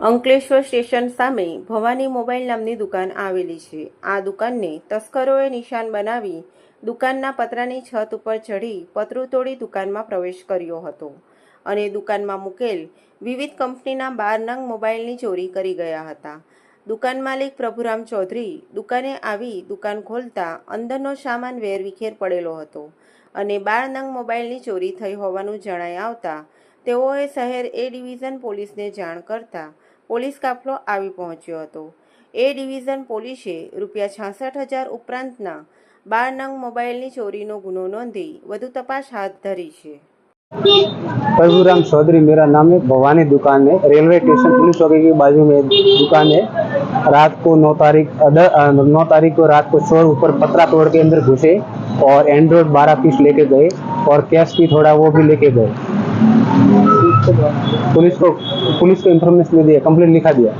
Ankleshwar station સામે Bhavani mobile નામની દુકાન આવેલી છે. આ દુકાનને તસ્કરોએ નિશાન બનાવી દુકાનના પતરાની છત ઉપર ચઢી પતરું તોડી દુકાનમાં પ્રવેશ કર્યો હતો અને દુકાનમાં મૂકેલ વિવિધ કંપનીના બાર નંગ મોબાઈલની ચોરી કરી ગયા હતા. દુકાન માલિક પ્રભુરામ ચૌધરી દુકાને આવી દુકાન ખોલતા અંદરનો સામાન વેરવિખેર પડેલો હતો અને બાર નંગ મોબાઈલની ચોરી થઈ હોવાનું જણાઈ આવતા તેઓએ શહેર એ ડિવિઝન પોલીસને જાણ કરતા પોલીસ કાફલો આવી પહોંચ્યો હતો એ ડિવિઝન પોલીસે રૂપિયા છાસઠ હજાર ઉપરાંતના બાર નંગ મોબાઈલની ચોરીનો ગુનો નોંધી વધુ તપાસ હાથ ધરી છે प्रभुराम चौधरी मेरा नाम है भवानी दुकान है रेलवे स्टेशन पुलिस चौकी के बाजू में दुकान है रात को नौ तारीख नौ तारीख को रात को चोर ऊपर पतरा तोड़ के अंदर घुसे और एंड्रॉइड बारह पीस लेके गए और कैश भी थोड़ा वो भी लेके गए पुलिस को पुलिस को इन्फॉर्मेशन दे दिया कंप्लेंट लिखा दिया